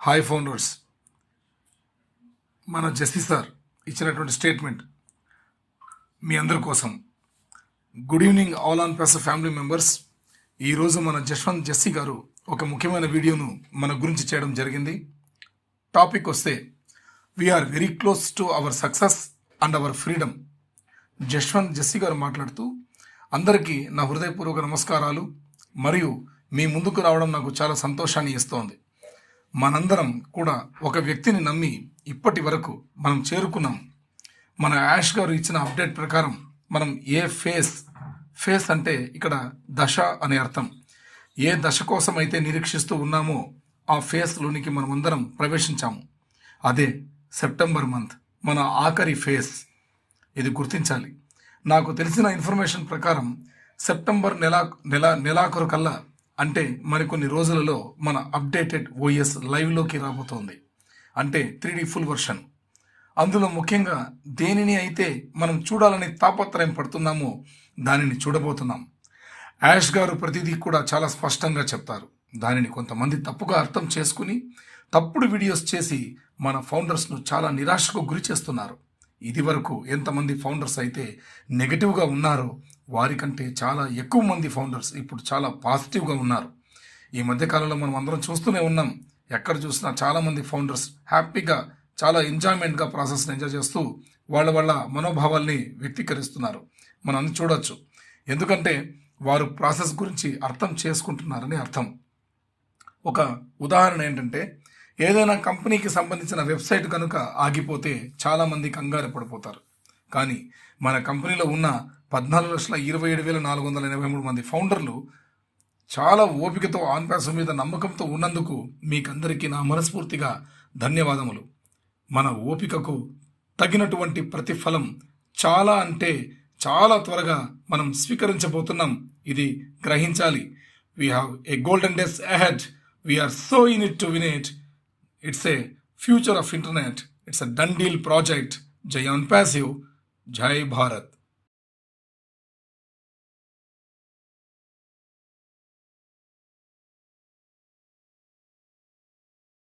Hi founders మన justice sir ఇచ్చినటువంటి statement మీ అందరి కోసం. Good evening all on plus family members ఈరోజు మన జశ్వంత్ జస్సి గారు ఒక ముఖ్యమైన వీడియోను మన గురించి చేయడం జరిగింది. టాపిక్ వస్తే we are very close to our success and our freedom Jashwanth Jassi garu మాట్లాడుతూ అందరికీ నా హృదయపూర్వక నమస్కారాలు మరియు మీ ముందుకు రావడం నాకు చాలా సంతోషాన్ని ఇస్తోంది. మనందరం కూడా ఒక వ్యక్తిని నమ్మి ఇప్పటి వరకు మనం చేరుకున్నాం. మన యాష్ గారు ఇచ్చిన అప్డేట్ ప్రకారం మనం ఏ ఫేస్ ఫేస్ అంటే ఇక్కడ దశ అనే అర్థం. ఏ దశ కోసం అయితే నిరీక్షిస్తూ ఉన్నామో ఆ ఫేస్లోనికి అందరం ప్రవేశించాము. అదే సెప్టెంబర్ మంత్ మన ఆఖరి ఫేస్. ఇది గుర్తించాలి. నాకు తెలిసిన ఇన్ఫర్మేషన్ ప్రకారం సెప్టెంబర్ నెలా నెల నెలాఖరు కల్లా అంటే మరికొన్ని రోజులలో మన అప్డేటెడ్ ఓఎస్ లైవ్లోకి రాబోతోంది. అంటే త్రీ ఫుల్ వర్షన్. అందులో ముఖ్యంగా దేనిని అయితే మనం చూడాలని తాపత్రయం పడుతున్నామో దానిని చూడబోతున్నాం. యాష్ గారు ప్రతిదీ కూడా చాలా స్పష్టంగా చెప్తారు. దానిని కొంతమంది తప్పుగా అర్థం చేసుకుని తప్పుడు వీడియోస్ చేసి మన ఫౌండర్స్ను చాలా నిరాశకు గురి చేస్తున్నారు. ఇది వరకు ఎంతమంది ఫౌండర్స్ అయితే నెగటివ్గా ఉన్నారో వారికంటే చాలా ఎక్కువ మంది ఫౌండర్స్ ఇప్పుడు చాలా పాజిటివ్గా ఉన్నారు. ఈ మధ్యకాలంలో మనం అందరం చూస్తూనే ఉన్నాం. ఎక్కడ చూసినా చాలామంది ఫౌండర్స్ హ్యాపీగా చాలా ఎంజాయ్మెంట్గా ప్రాసెస్ని ఎంజాయ్ చేస్తూ వాళ్ళ వాళ్ళ మనోభావాల్ని వ్యక్తీకరిస్తున్నారు. మనం అన్ని చూడొచ్చు. ఎందుకంటే వారు ప్రాసెస్ గురించి అర్థం చేసుకుంటున్నారని అర్థం. ఒక ఉదాహరణ ఏంటంటే ఏదైనా కంపెనీకి సంబంధించిన వెబ్సైట్ కనుక ఆగిపోతే చాలామంది కంగారు పడిపోతారు. కానీ మన కంపెనీలో ఉన్న పద్నాలుగు లక్షల ఇరవై ఏడు వేల నాలుగు వందల ఎనభై మూడు మంది ఫౌండర్లు చాలా ఓపికతో ఆన్పాసం మీద నమ్మకంతో ఉన్నందుకు మీకందరికీ నా మనస్ఫూర్తిగా ధన్యవాదములు. మన ఓపికకు తగినటువంటి ప్రతిఫలం చాలా అంటే చాలా త్వరగా మనం స్వీకరించబోతున్నాం. ఇది గ్రహించాలి. We have a golden days ahead we are so in it to win it It's a future of internet. It's a done deal project. Jai on passive. Jai Bharat.